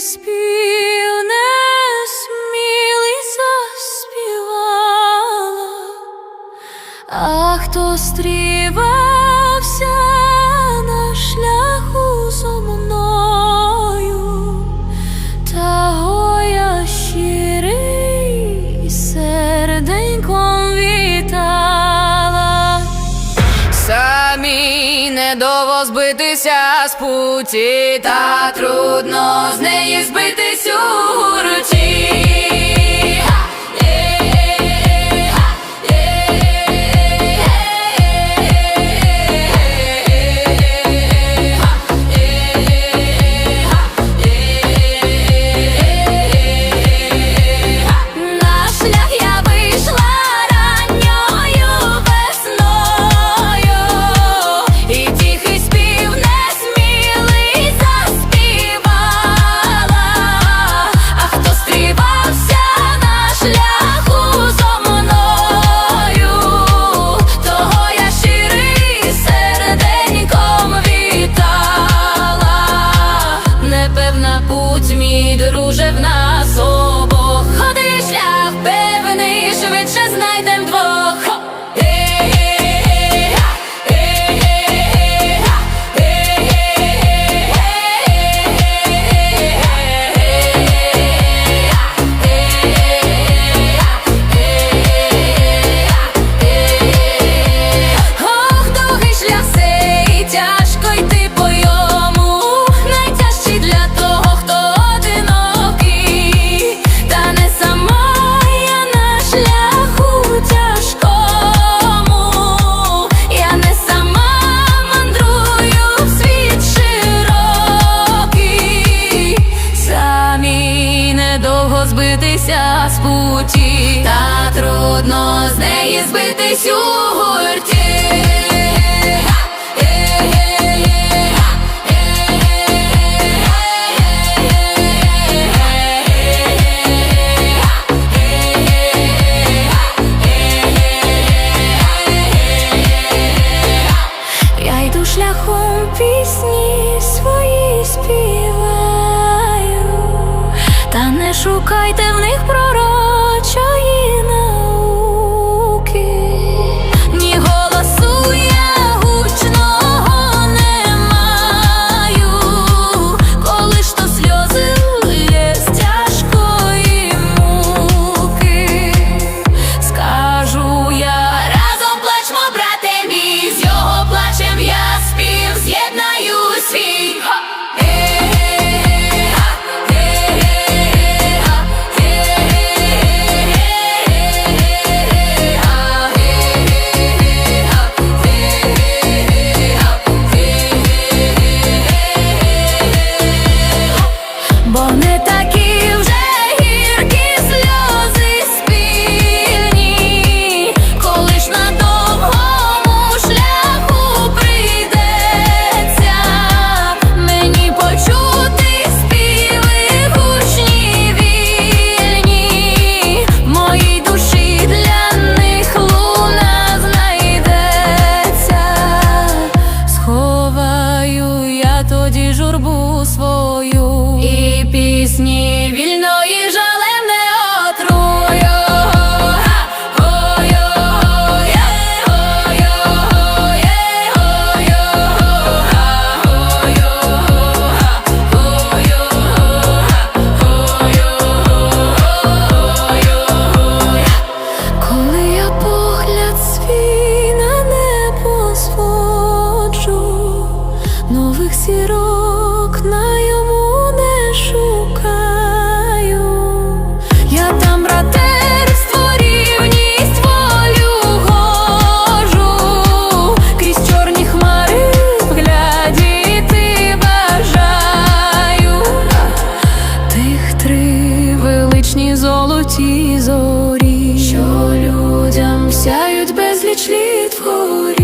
спів не смілий заспівала, а хто на шляху зо мною, та гоя щирий серденьком самі і не дово збитися з путі, та трудно з неї збитись у руці. mi róże w nas. одно з неї збитись у гурті. Я йду шляхом пісні свої співаю, та не шукайте в них про. золотій зорі, що людям сяють безліч літ вгорі.